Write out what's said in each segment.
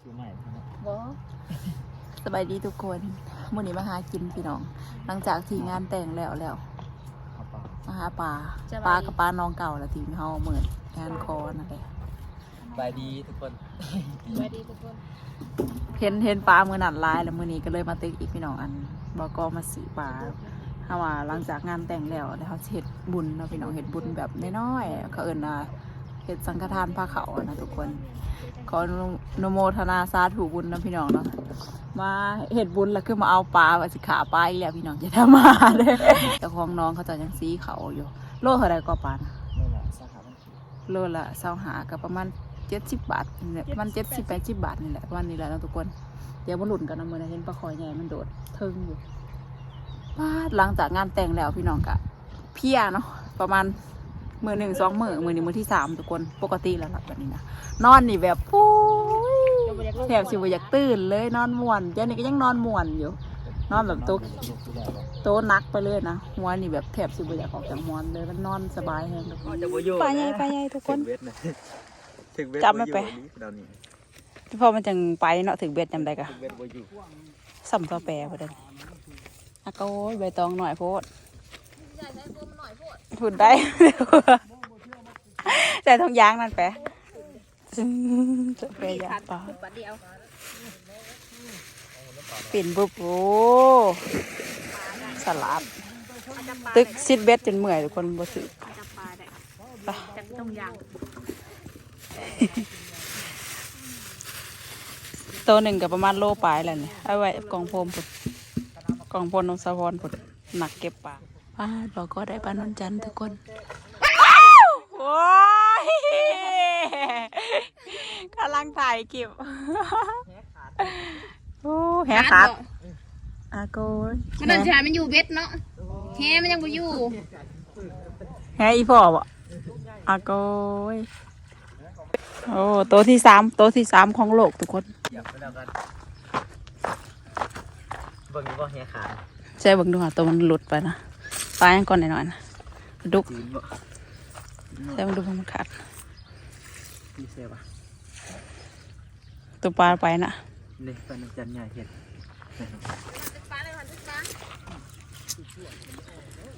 ซื้อใหม่ครับบ่สบายดีทุกคนมื้อนี้มาหากินพี่น้อง หลังจากที่งานแต่งแล้วแล้วเอาเปล่ามาหาปลาสบายดีปลากับปลาน้องเก่าละทีมเฮาเหมือนงานคอนั่นแหละบายดีทุกคนสวัสดีทุกคน เห็นเห็นปลามื้อนั้นหลายแล้วมื้อนี้ก็เลยมาตึกอีกพี่น้องอันบ่ก็มาซื้อปลาเฮาว่าหลังจากงานแต่งแล้วแล้วเขาสิเฮ็ดบุญเนาะพี่น้องเฮ็ดบุญแบบน้อยๆเขาเอิ้นว่า เฮ็ดสังฆทานผ้าขาวนะทุกคน ขออนโมทนาสาธุบุญนะพี่น้องเนาะมาเห็ดบุญแล้วคือมาเอาปลาว่าสิขาปลาอีกแล้วพี่น้องจะทำมาเด้อแต่ของน้องเขาจะยังซีเขาอยู่ โลเท่าไรก็ปานนี่แหละสาขามันโลละเศร้าหากับประมาณเจ็ดสิบบาทนี่แหละประมาณเจ็ดสิบแปดสิบบาทนี่แหละประมาณนี้แหละนะทุกคน เดี๋ยวมาหลุนกันนะมือนะเห็นปลาคอยใหญ่มันโดดเทิงอยู่ป้าหลังจากงานแต่งแล้วพี่น้องกะเพียเนาะประมาณ มือหนึ่งสองมือมือนี้มือที่สามทุกคนปกติแล้วล่ะแบบนี้นะนอนนี่แบบปุ้ยแถบสิบอยากตื่นเลยนอนม่วนเจ้านี่ก็ยังนอนม่วนอยู่ นอนแบบโตะลูกที่แล้วโตะนักไปเลยนะหัวนี่แบบแถบสิบอยากออกจากมอนเลยมันนอนสบายแฮงทุกคนจะบ่อยู่ไปใหญ่ไปใหญ่ทุกคนถึงเวทนะถึงเวทจำไม่ไปบ่อยู่เดี๋ยวนี้พอมันจังไปเนาะถึงเบ็ดจำได้กะถึงเวทบ่อยู่สัมตัวแปรพอดีอะก็โอ้ยใบตองหน่อยโพด พูดได้แต่ทองยางนั่นแปะจะแปรยางปลาบัดเดียวปิ่นบุบโอ้สลับตึกซิดเบ็ดจนเมื่อยทุกคนบ่ถือไปต้องยางตัวหนึ่งกับประมาณโลปลายแหละเนี่ยเอาไว้กองโพมพุ่นกองโพนนงสะพรพุ่นหนักเก็บปลา ป้าดบอกก็ได้ปลานนจันทร์ทุกคนโอ้ยกำลังถ่ายคลิปโอ้แหขาดอาโกยมันนั่นชายมันอยู่เบ็ดเนาะแฮมันยังบ่อยู่แหอีพ่อบ่อาโกยโอ้ตัวที่สามตัวที่สามของโลกทุกคนเหยียบไปแล้วกันเบิ่งดูว่าเฮียขาดใช่เบิ่งดูหาตัวมันหลุดไปนะ ปลายังก่อนหน่อยๆนะดุกจีนบ่ใช่เบิ่งดูว่ามันขาดพี่เซ่บอะตัวปลาไปนะนี่เป็นน้ำจันใหญ่เห็ด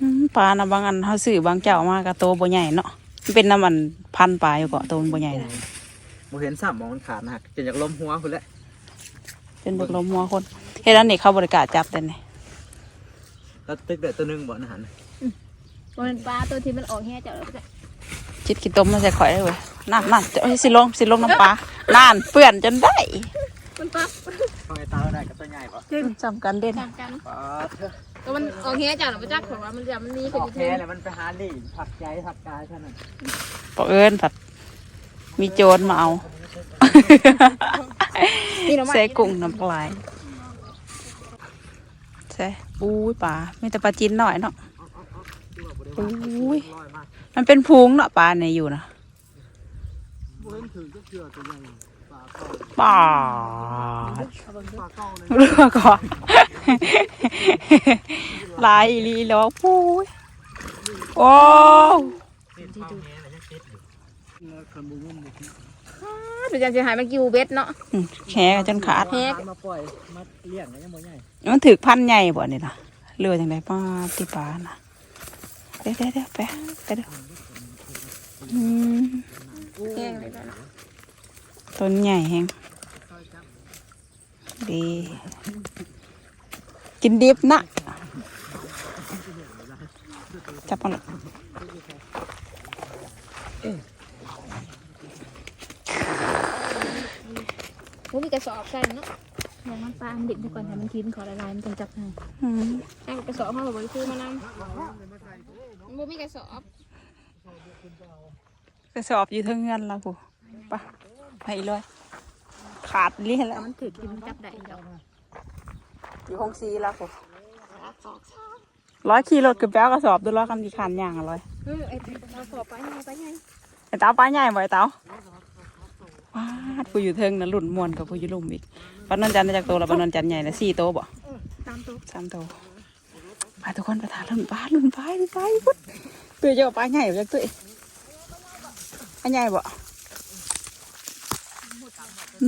อืมปลานะบางอันเขาซื้อบางเจ้ามากับโตวบ่ใหญ่เนาะมันเป็นน้ำมันพันปลาอยู่เกาะตัวมันบ่ใหญ่นะบ่เห็นสามมองมันขาดนะฮะจนอยากล้มหัวคุณแหละเป็นบักลมหัวคนเฮ็ดอันนี้เขาบริการจับแต่นี่ แล้วตึกเด็ดตัวหนึงบ่นะหันมันปลาตัวที่มันออกแฮเจ้าแล้วก็จิตกินต้มมาใส่ข่อยได้เว้ยนั่นนั่นจะเอ้ยสิลงสิลงน้ำปลานั่นเปื่อนจนได้มันปลาทำไมตาได้กับตัวใหญ่ปะจำกันเด่นจับกันปาเถอะตัวมันออกแฮเจ้าแล้วบ่จักของว่ามันจะมันมีอคืออกอยู่แค่เทิงแล้วมันไปหาลี่ผักใจผักกายเท่านั้นปอเอิญผัดมีโจรมาเอา นี่เนาะใส่กุ้งน้ำปลาย ใส่อุ้ยปลาไม่แต่ปลาจิ้นหน่อยเนาะอุ้ยลอยมากมันเป็นพุงเนาะปลาในอยู่นะบ่เห็นถึงก็เชื่อตัวใหญ่ปลาเก่าปลาปลาเก่าเลยเรือก่อนลายอีหลีล้อปุ้ยโอ้ติดเป้าแง่เลยยังติดอยู่คันบุ้งบุ้งเดี๋ยวจะสิหายมันอยู่เบ็ดเนาะอืมแขจนขาดแฮมาปล่อยมาเลี้ยงแล้วยังบ่ใหญ่ มันถือพันใหญ่บ่นี่นะเรือจังไดป้าที่ปลานะเดี๋ยวเดี๋ยวเดี๋ยวไปไปเดี๋ยวอืมแห้งเลยนะต้นใหญ่แฮงดี กินดิบนะจับมันโอ้มีกระสอบใส่เนาะ มองมันปลามันดิบไปก่อนให้มันกินขอละลายมันจังจับให้อืมให้กระสอบเฮาบ่ได้ซื้อมานำบ่มีกระสอบกระสอบอยู่เทั้งเงินแล้วกูไปไปเลยขาดเลี่ยแล้วมันถือกินมันจับได้เจ้าอยู่ห้องซีแล้วกูสอบร้อยขี่รถกับแป๊วกระสอบด้วยร้อยคำดีขันอย่างอะร้อยเออไอ้เราสอบไปไงไปไงไอ้เต้าป้าใหญ่บ่ไอ้เต้า ว้าดกูอยู่เทิงนะหลุ่นมวนกับกูอยู่ลุ่มอีกปานนนจันทร์ได้จากโตแล้วปานนนจันทร์ใหญ่นะสี่โตบ่ตามตัวสามโตไปทุกคนไปทานลุ่นป้าลุ่นป้าลุ่นป้าพุดตัวเยอะป้าใหญ่บ่จากตัวเองป้าใหญ่บ่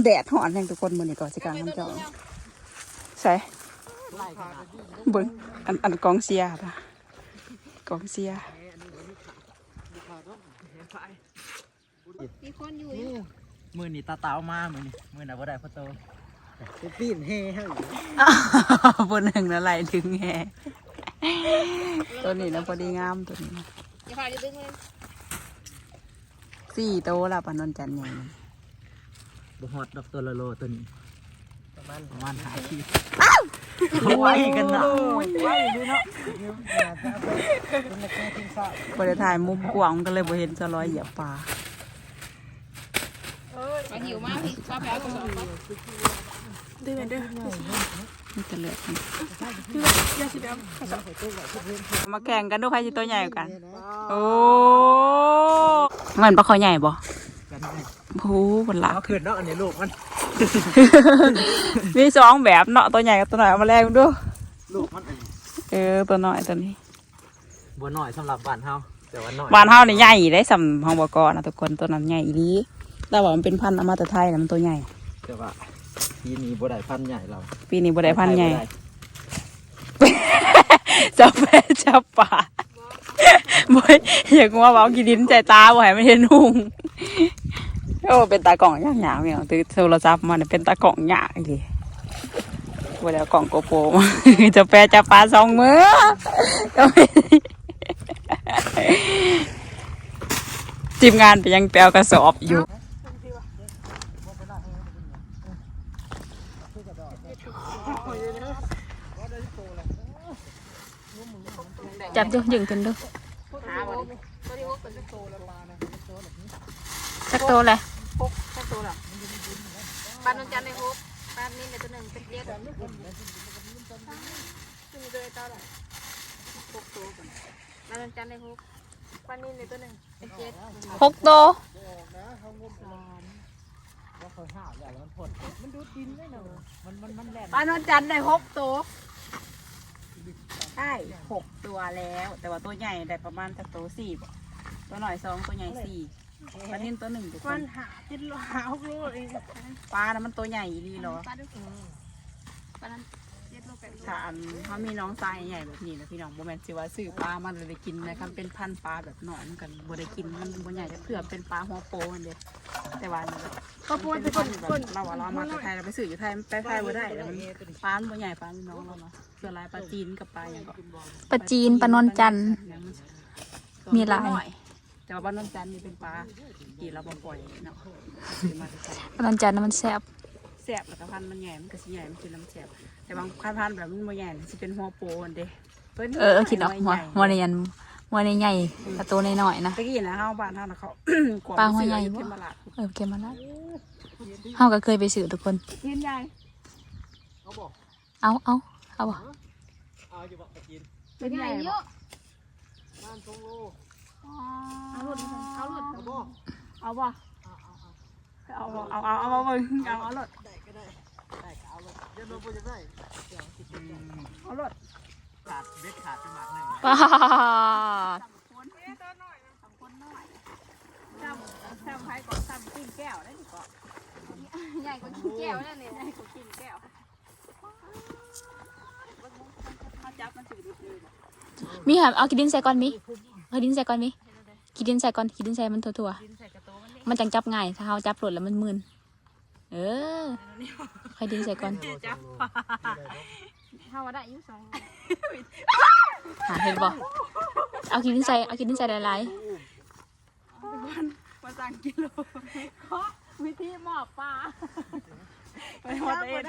แดดหอนแห่งทุกคนมือนี่ก่อนสิกลางน้ำเจ้าใส่ไล่กันเบิ้งอันอันกองเชียร์ป่ะกองเชียร์มีคนอยู่ มือนี่ตาเตามามือนี่มือน่ะบ่ได้พ่อโตไปปีนเฮให้บนหนึ่งนะไหลถึงแฮตัวนี้นะพอดีงามตัวนี้นะอย่าพาจะดึงเลยสี่โตวละปานนนจันทร์ใหญ่นี่บ่ฮอดดอกตัวละโลตัวนี้ประมาณประมาณหาขีดไว้กันนะไว้ดูเนาะบริถ่ายมุมกว้างก็เลยบ่เห็นจะลอยเหยียบปลา มาหิวมากพี่ป้าแพ้ก็สอบครับนี่จะเลือดมาแข่งกันดูใครจะตัวใหญ่กว่ากัน โอ้มันปลาคอใหญ่บ่กันได้โอ้ผลลัพเอาธ์คืนเนาะอันนี้ลูกมัน มีสองแบบเนาะตัวใหญ่กับตัวน้อยเอามาแลกดูลูกมันอันนี้เออตัวน้อยตัวนี้บ่น้อยสำหรับบ้านเฮาแต่ว่าน้อยบ้านเฮานี่ใหญ่ได้สำห้องบกนะทุกคนตัวนั้นใหญ่อีหลี แต่ว่ามันเป็นพันธุ์อมตะไทยนะมันตัวใหญ่ แต่ว่าทีนี้บ่ได้พันธุ์ใหญ่เราปีนี้บ่ได้พันธุ์ใหญ่บ่ได้จับแพ้จับป่าบ่ยอยากว่าเว้ากินดินใจตาบ่ให้มันเห็นหุ่งโอ้เป็นตากล่องยากหยาเนี่ยตื้อโทรศัพท์มันเป็นตากล่องยากเลยบ่ได้เอากล่องโกโปรมาจะแปรจับปลาสองมือก็ไม่ทีมงานไปยังแปลกระสอบอยู่ จับดูยิงกันดูจักโตเลยปานนนจันในฮุบปานนี้ในตัวหนึ่งเป็นเจ็ดซึ่งเลยเท่าไหร่หกตัวก่อนปานนนจันในฮุบปานนี้ในตัวหนึ่งเป็นเจ็ดหกโตปลานนจันได้หกตัว หกตัวแล้ว แต่ว่าตัวใหญ่ได้ประมาณสักตัวสี่บ่ตัวหน่อยสองตัวใหญ่สี่ปลานิ่นตัวหนึ่งทุกคมันนหาจิตโลหาหกโลเองปลานะมันตัวใหญ่อีหลีเหรอ ปลาดุกปลานั้นเจ็ดโลแปดโลถ้าอันเขามีน้องทรายใหญ่แบบนี้นะพี่น้องโบแมนสิว่าซื้อปลามันเลยได้กินนะครับเป็นพันธุ์ปลาแบบหนอนกันบ่ได้กินมันบ่ใหญ่จะเพื่อเป็นปลาหัวโปมันเด้แต่ว่าอันนี้แบบ ก็พูดเป็เป็นนคคนนแบบเราอะเรามาจากไทยเราไปสื่ออยู่ไทยมันไปไทยบ่ได้แล้วมันปลามันบ่ใหญ่ปลาพี่น้องเราเนาะส่วนหลายปลาจีนกับปลาอย่างก็ปลาจีนปลานนจันทร์ มีหลาย แต่ว่าปลานนจันทร์นี่เป็นปลากี่เราบ่ปล่อยเนาะซื้อมาจากไทยปลานนจันทร์น่ะมันแซ่บแซ่บแล้วก็พันธุ์มันใหญ่มันก็สิใหญ่มันกินแล้วมันแซ่บแต่บางพันธุ์แบบมันบ่ใหญ่สิเป็นหัวโปนเด้ตัวนี้เออคิดดอกหัวใหญ่หัวในยัน หัวในใหญ่ปลาตัวในน้อยๆนะตะกี้นะเฮาบ้านเฮานะเขาปลาหัวใหญ่บ่บ่ตลาดเออเก็บมาแล้วเฮาก็เคยไปซื้อทุกคนกินใหญ่เขาบอกเอาเอาเอาบ่เอาอยู่บ่ไปกินเป็นใหญ่บ่บ้านทงโลเอาหลุดเอาหลุดเอาบ่เอาบ่เอาบ่เอาเอาเอามาเบิ่งเอาเอาหลุดได้ก็ได้ได้ก็เอาเลยเดี๋ยวเราบ่จะได้เดี๋ยวคิดดูเอาหลุด ขาดเบ็ดขาดไปหมากหนึ่งป้าดคนเอ้ตัวน้อยสองคนน้อยซ้ำซ้ำไผก่อนซ้ำกินแก้วได้ดีก่อนใหญ่กว่ากินแก้วนั่นนี่ให้เขากินแก้วเขาจับมันสิดุดเลยบ่มีค่ะเอากินดินใส่ก่อนมีเอาดินใส่ก่อนมีกินดินใส่ก่อนกินดินใส่มันทั่วกินใส่กระโตมันนี่ๆมันจังจับง่ายถ้าเฮาจับหลุดแล้วมันมึนเออค่อยดินใส่ก่อน จับ เฮาได้อยู่สองหาเห็นบ่เอากินดินใส่เอากินดินใส่หลายมาสั่งกิโลวิธีหมอบปลาไปหอดเอ็ด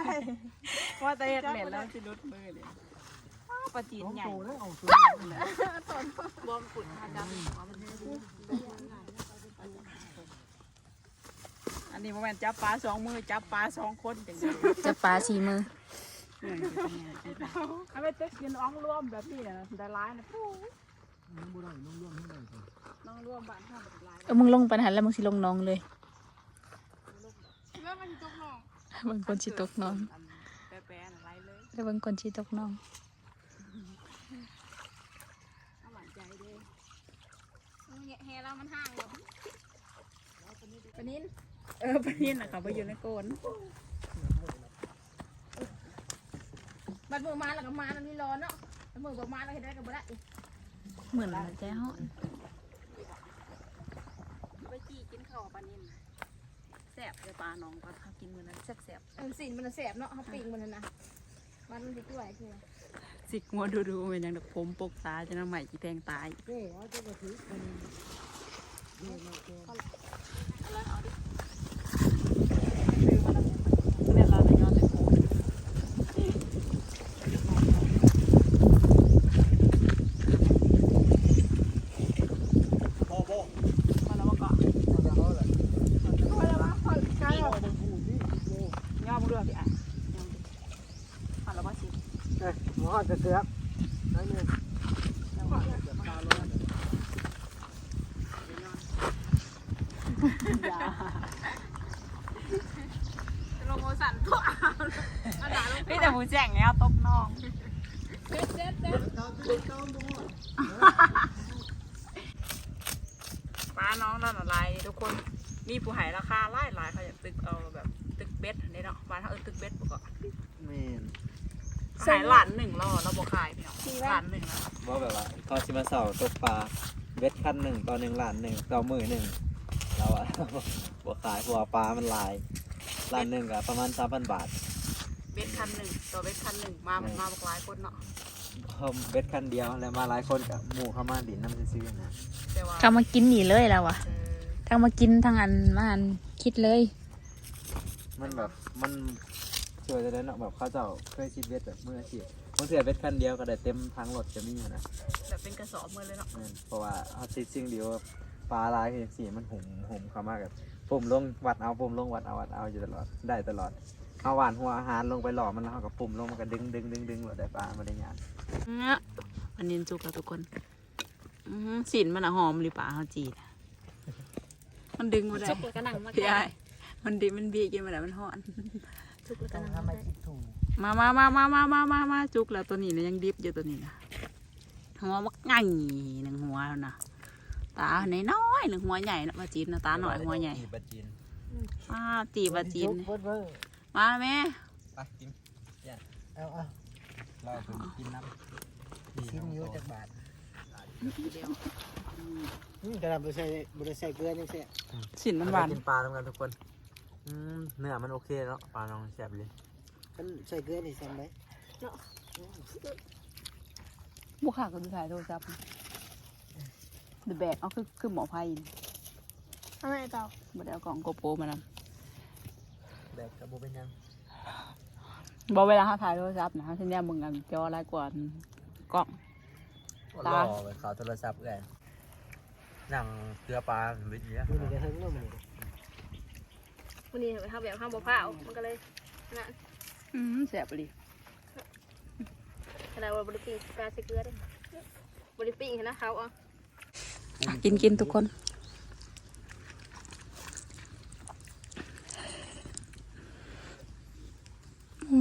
ว่าแต่เอ็ดเหม็นแล้วสิรุดมือเลยปลาจีนใหญ่เอาตัวบวมขุ่นค่ะจับอันนี้โมเมนจับปลาสองมือจับปลาสองคนจังเลยๆจะปลาสีมือ เอาไปเต็กกินอ้องร่วมแบบนี้นะได้ร้ายนะปูน้องร่วมบ้านห้าแบบร้ายเออมึงลงไปหันแล้วมึงสิลงน้องเลยบางคนสิตกน้องแปรๆนะร้ายเลยแล้วบางคนสิตกน้องเอาหวานใจเด้แฮเรามันห่างอยู่ปนินเออปลานินนะเขาไปอยู่ในโกน บัดมือมาแล้วก็มาแล้วนี่ร้อนเนาะแล้วมือบอกมาแล้วเห็นได้ก็บ่ได้อีกเหมือนมันใจห่อนไปจี้กินข้าวปลานินแซ่บเลยปลาน้องปลาเขากินมื้อนั้นแซ่บเออสินมันน่ะแสบเนาะเขาปิ้งมันน่ะนะมันมันสิกล้วยคือๆสิกงัวดูๆเป็นอย่างดอกผมปกตาจะน้ำใหม่จีแตงตายเจ้เอาจะมาถือมันเนี่ย ครับ หลานหนึ่งรอเราบอกขายพี่น้องหลานหนึ่งนะว่าแบบว่าเขาชิมาเสาตกปลาเบ็ดคันหนึ่งต่อหนึ่งหลานหนึ่งต่อมือหนึ่งเราอะบัวขายบัวปลามันหลายหลานหนึ่งอะประมาณสามพันบาทเบ็ดคันหนึ่งตัวเบ็ดคันหนึ่งมามันมาบอกหลายคนเนาะเพิ่มเบ็ดคันเดียวแล้วมาหลายคนกับหมู่เข้ามาดินน้ำซื้อๆนะแต่ว่าก็มากินหนีเลยแล้ววะเออทั้งมากินทั้งอันมาอันคิดเลย มันแบบมัน ช่วยจะได้เนาะแบบเขาเจ้าเคยชิดเบ็ดแบบมืออาชีพมันเสียเบ็ดคันเดียวก็ได้เต็มทางรถจะมีอะนะแบบเป็นกระสอบมือเลยเนาะแม่นเพราะว่าเขาชิดสิ่งเดียวว่าปลาหลายคือสีมันหุ่มหุ่มเข้ามากับปุ่มลงวัดเอาปุ่มลงวัดเอาวัดเอาอยู่ตลอดได้ตลอดเอาหวานหัวอาหารลงไปหล่อมันแล้วเขากับปุ่มลงมันก็ดึงดึงดึงดึงหลดได้ปลามาได้ยากเนี่ยอันนี้จุกแล้วทุกคนอื้อหือสินมันอะหอมหรือเปล่าเขาจีนมันดึงมาได้จุกแล้วก็นั่งมาพี่ไอ้มันดีมันบีกินมาแล้วมันหอน จุกแล้วก็ต้องนั่งทำมาให้คิดถูกมามามามามามามามาจุกแล้วตัวนี้นะยังดิบอยู่ตัวนี้นะหัวมักง่ายหนึ่งหัวแล้วนะตาในน้อยๆหนึ่งหัวใหญ่นะมาจีนนะตาหน่อยหัวใหญ่ปลาจีนมาตีบาจีนเบิ้ลเบิ้ลมาแม่ไปกินเอาเอาเราไปกินน้ำชิ้นอยูจากบาทอืมกระดาษบริใส่บริใส่เกลือยังเสียสินมันหวานกินปลาทำกันทุกคน อืมเนื้อมันโอเคเนาะปลาน้องแซ่บเลยมันใส่เกลือนี่ใส่ไหมบุคคาก็ดูถ่ายโทรศัพท์เดอะแบกเอาคือคือหมอไพ่ทำไมต่อบ่ได้เอากล่องโกโปรมานแบกกระบุเป็นยังำบอกเวลาเขาถ่ายโทรศัพท์นะฉันเนี่ยมึงกันจออะไรกว่ากล้อง ตารอไปขอโทรศัพท์เลยนั่งเกลือปลาวิทย์เนี้ยมันนี่กระเทิงเนาะมันนี่ วันนี้ทำแบบห้ามบ่ผ้ามันก็เลยนั่นอืมแสบปะดิขนาดว่าบริปิ้งปลาใส่เกลือด้วยบริปิ้งนะเขาอะอะกินกินทุกคน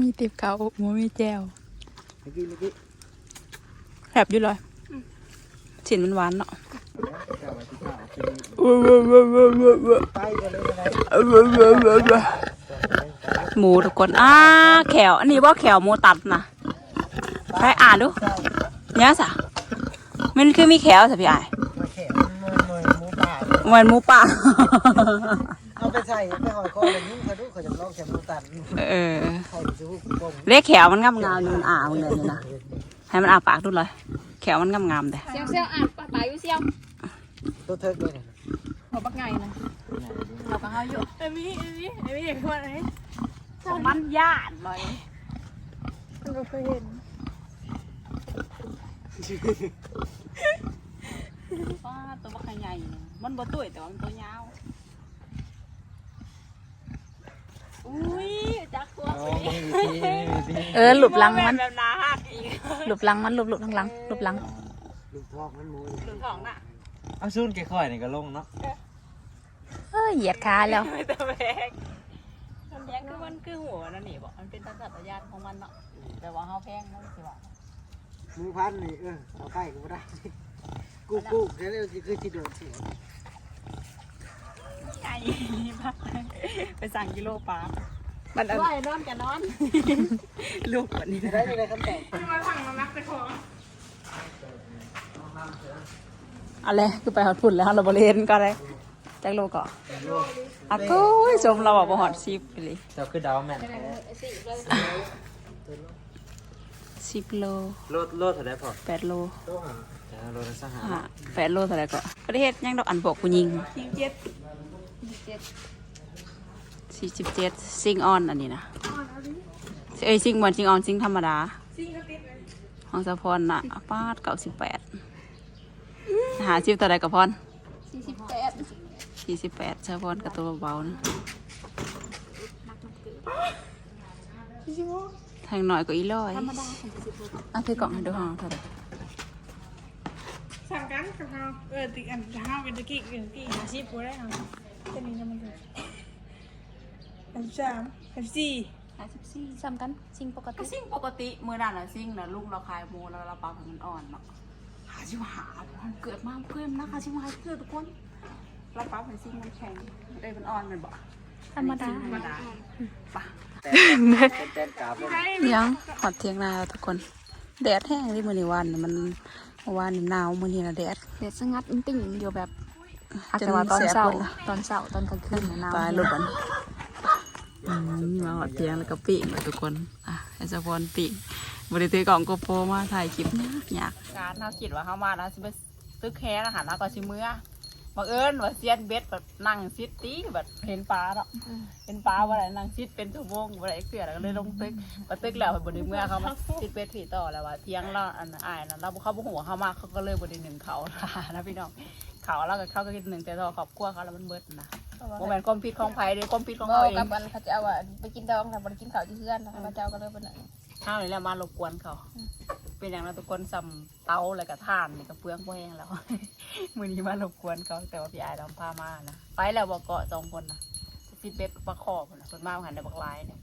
มีติบเขาหมูมีแจวเมื่อกี้เมื่อกี้แสบอยู่เลยสินมันหวานเนาะ หไปกันเลยนะมูทุกคนอ่าแขวอันนี้ว่าแขวหมูตัดนะไปอ่านดูเนี่ยสะมันคือมีแขวสิพี่ไอ้ายมาแข่มันมันหมูป่าเหมือนหมูป่าเอาไปใส่ไปหอยคอเลยนี่เขาดูเขาจะลองแข่มูตันเออใส่ชูกงเลขแขวมันงามงามๆมันอ่ามันเลยนี่นะให้มันอ่าปากดูเลยแขวมันงามงามๆแต่เซียวเซียวอ่านปลาปลาอยู่เซียว ตัวเทิร์กเลยเอาปักไงนะเราก็เอาอยู่เอ้ยมีเอ้ยมีเอ้ยมีอย่างว่าไหนมันย่านเลยมันก็เคยเห็นว้าตัวบักใหญ่นี่มันบ่ตุ้ยแต่ว่ามันตัวยาวอุ้ยจักตัวอ๋อมีวิธีมีวิธีเออหลุบลังมันแบบนาหักอีกหลุบลังมันหลุบหลุบลังลังหลุบลังลูกทอกมันหมูหรือของน่ะ เอาซุนแกค่อยนี่ก็ลงเนาะเออเหยียดขาแล้ว ไม่ตะแบกมันแพงคือมันคือหัวนั่นนี่บอกมันเป็นสัญชาตญาณของมันเนาะแต่ว่าเฮาแพงมันสิว่าหมูพันนี่เออเอาใกล้ก็ไม่ได้กูกูแค่นี้คือที่โดนเสียไก่พักไปสั่งกิโลปลามันเอาว่ายนอนกันนอนลูกวันนี้ได้ยังไงคำแต่งอะไรคือไปหอดฝุ่นแล้วเราบริเวณก็เลยจักโลก่อนอะก็ชมเราบอกว่าหอดซิปไปเลยเจ้าคือดาวแม่นสิบโลโลดโลดเท่าไรพอแปดโลแต่โลดละสหาอะแปดโลเท่าไหร่ก็ประเทศยังดอกอันบอกผู้หญิงสี่สิบเจ็ดซิงออนอันนี้นะเอ้ยซิงบอลซิงออนซิงธรรมดาของสะพรน่ะป้าดเก้าสิบแปด หาชิวตัวใดกับพรสี่สิบแปดสี่สิบแปดสะพรกับตัวเบาๆนะทางหน่อยก็อีร้อยอะคือกล่องให้ดูห้องเท่าไหร่สั่งกันกับเขาเออติอันห้าเป็นตะกี้กันกี่หาชีพกูได้เอาแค่นี้นะมันคืออันสามอันสี่ห้าสิบสี่ซ้ำกันซิงปกก็ติซิ่งปกติมือนั่นอะซิ่งนะลุงเราขายหมูแล้วเราปลามันอ่อนเนาะหา ชิวหาเกิดมาเพื่อนนะค่ะชิวหาเพื่อนทุกคนเราปลาเป็นซิ่งมันแข็งเอ้ยมันอ่อนมันบอกธรรมดาธรรมดาปะเป็นแตนกราบเลยยังหอดเทียงนาทุกคน แดดแห้งที่มือนี้วันน่ะมันเมื่อวานนี่หนาวมือนี้นะแดดเด็ดสงัดอิงติ่งอยู่แบบจนแต่ว่าตอนแสบเช้าเลยนะตอนเช้าตอนกลางคืนน่ะหนาวตายรถบันอืมมาหอดเทียงแล้วก็ปีกมาทุกคนอะไอ้สะพอนปีก บริถือกล่องโกโปรมาถ่ายคลิปยากยากการเขาคิดว่าเขามาแล้วสิไปตึกแค่อาหารแล้วก็ชิเมื่อบังเอิญว่าเซียนเบ็ดแบบนั่งซิดตีแบบเห็นปลาเนาะเห็นปลาว่าไรนั่งซิดเป็นชั่วโมงว่าไรเสือแล้วก็เลยลงตึกพอตึกแล้วบริเมื่อเขามาซิดเบ็ดผีต่อแล้วว่าเที่ยงเราอันอายนะเราเขาบุหัวเขามาเขาก็เลยบริหนึ่งเขานะพี่น้องเขาแล้วก็เขาก็กินหนึ่งแต่ทอขอบครัวเขาแล้วมันเบิดนะโมเมนความผิดของไผ่ด้วยความผิดของก็เขาเองกับอันเขาจะเอาอะไปกินดองแต่บ่ได้กินข้าวที่เพื่อนนะพระเจ้าก็เลยเป็น อันข้าวนี่แหละมารบกวนเขา เป็นอย่างนั้นทุกคนสัมเตาแล้วก็ท่านนี่ก็เปลืองพวกแห้งแล้วมือนี้มารบกวนเขาแต่ว่าพี่อายเราพามานะไปแล้วบอกเกาะสองคนนะฟิตเบ็ดปลาคอคนนะคนมาหันในบักลายเนี่ย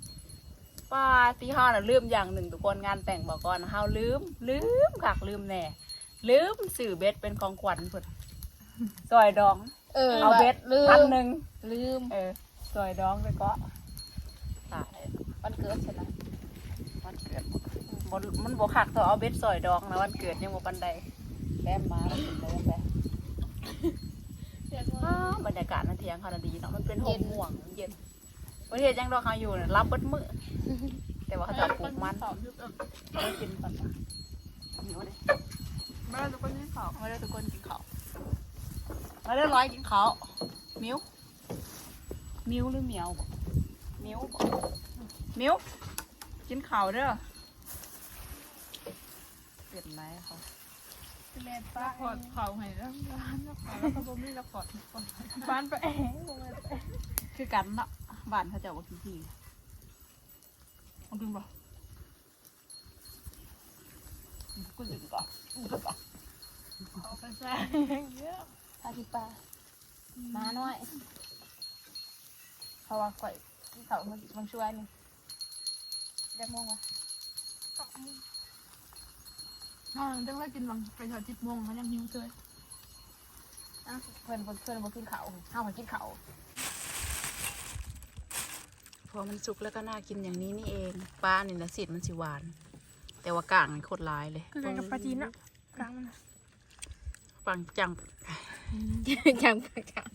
ป้าที่ห้าน่ะลืมอย่างหนึ่งทุกคนงานแต่งบอกก่อนห้าลืม ลืมคักลืมแน่ลืมสื่อเบ็ดเป็นของขวัญเพิ่นซอยดอง เออเอาเบ็ดลืพันมหนึ่งลืม เออซอยดองไปเกาะตายวันเกิดใช่ไหมวันเกิด บนมันบวคักตัวเอาเบ็ดซอยดองนะวันเกิดยังบ่ปันใดแต้มมาแล้วเป็นเลยแต่อ้าวบรรยากาศนั่นเทียงเขาน่ะดีเนาะมันเป็นห่มม่วงเย็นวันนี้ยังดอกเขาอยู่เนี่ยรับเบิดมือแต่ว่าเขาจะปลูกมันไม่กินก่อนปะหิวเลยมาเด้อทุกคนกินข้าวมาเด้อทุกคนกินข้าวมาเด้อร้อยกินข้าวมิ้วมิ้วหรือเหมียวบ่มิ้วบ่มิ้วกินข้าวเด้อ เปลี่ยนไรเขาแม่ป้าขอดเขาให้แล้วร้านแล้วขอแล้วก็บ่มีแล้วขอดบ้านไปเองบ่แม่นไปคือกันเนาะบ้านเขาจะเอาไว้กินที่เอากินบ่กูกินก่อนกูกินก่อนเอาไปใส่เยอะพาที่ปลามาหน่อยเพราะว่าก่อยที่เขามันมันช่วยนี่เรียกโมงวะ นอนตั้งแต่กินหลังไปถอดจิบโมงเขายังหิวเลยอะเพื่อนเพื่อนเพื่อนบ่กินข้าวห้าวมากินข้าวพอมันสุกแล้วก็น่ากินอย่างนี้นี่เองปลาเนี่ยนะสีมันสิหวาน แต่ว่ากลางมันโคตรลายเลยคือกันกับปลาจีนอะกลางมันอะปังจังยังไปกัน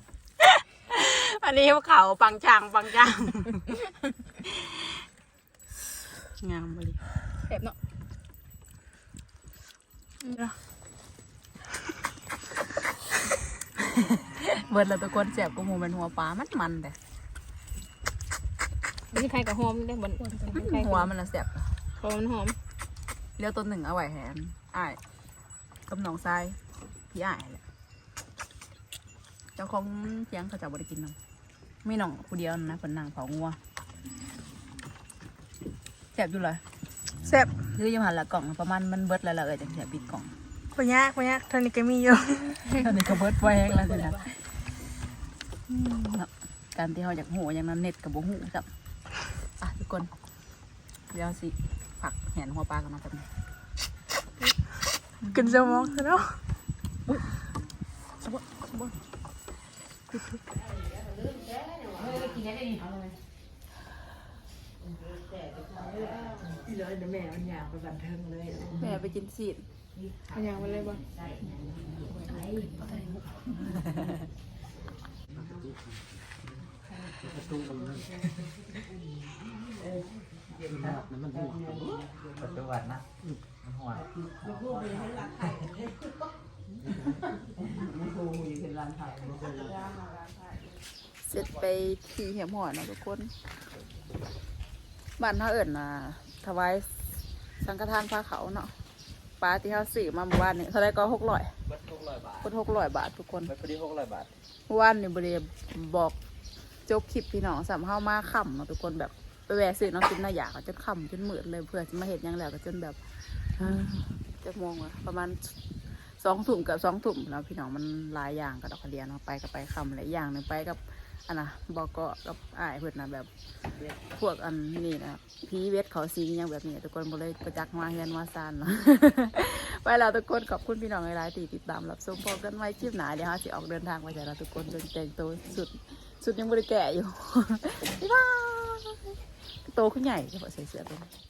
อันนี้เขาปังจังปังจังงามเลยแบบเนาะ เบิดแล้วทุกคนแสบกูหมูเป็นหัวปลามันมันแต่ไม่ใช่ใครกับหอมได้บนใครหัวมันละแสบหอมหอมเลี้ยวตัวหนึ่งเอาไว้แหนอ้ายกับน้องทรายพี่อ้ายแหละเจ้าของเพียงเขาจะบริกินน้ำไม่น้องผู้เดียวนะเป็นนางเผางัวแสบอยู่เลย แซ่บคือยังหันละกล่องประมาณมันเบิดแล้วละเออจังเสียปิดกล่องปยากปยากเท่านี้ก็มีอยู่ตอนนี้ก็เบิดไว้แห้งแล้วสินะอืมเนาะการที่เขาอยากหูอย่างนั้นเน็ตกับบ่หูจับอะทุกคนเดี๋ยวสิผักแหนหัวปลากันนะจ๊ะกินสมองซะเนาะ เลยแม่มันอยากไปบันเทิงเลยแม่ไปกินซีดเอาอย่างไปเลยบ่มันหัวปัจจุบันนะมันหัวเสร็จไปที่เหี่ยมหอดเนาะทุกคน บ้านเขาเอิญนะถวายสังฆทานพระเขาเนาะปลาที่เขาสื่อมาเมื่อวานนี่เท่าไรก็หกร้อยบัตรหกร้อยบาทคนหกร้อยบาททุกคนบัตรพอดีหกร้อยบาทเมื่อวานนี่บริบอกจบคลิปพี่น้องสามเข้ามาค่ำเนาะทุกคนแบบไปแวะซื้อน้องกินน้าอยากจนค่ำจนมืดเลยเพื่อจะมาเห็นยังแล้วก็จนแบบเอ้อจะมองว่าประมาณสองถุ่มกับสองถุ่มแล้วพี่น้องมันหลายอย่างกับดอกกระเดียเนาะไปกับไปค่ำหลายอย่างหนึ่งไปกับ อันน่ะบอกก็กับอ้ายเพื่อนนะแบบพวกอันนี่นะพีเวทเขาซีอหยังแบบนี้ทุกคนบ่เลยประจักษ์มาเฮียนมาซานเนาะไปแล้วทุกคนขอบคุณพี่น้องหลายๆที่ติดตามรับชมพบกันไว้คลิปหนาเดี๋ยวเราสิออกเดินทางไปแต่เราทุกคนจนแต่งตัวสุดสุดยังบ่ได้แก่อยู่บ๊ายบายโตขึ้นใหญ่จะบอกใส่เสื้อตัวนี้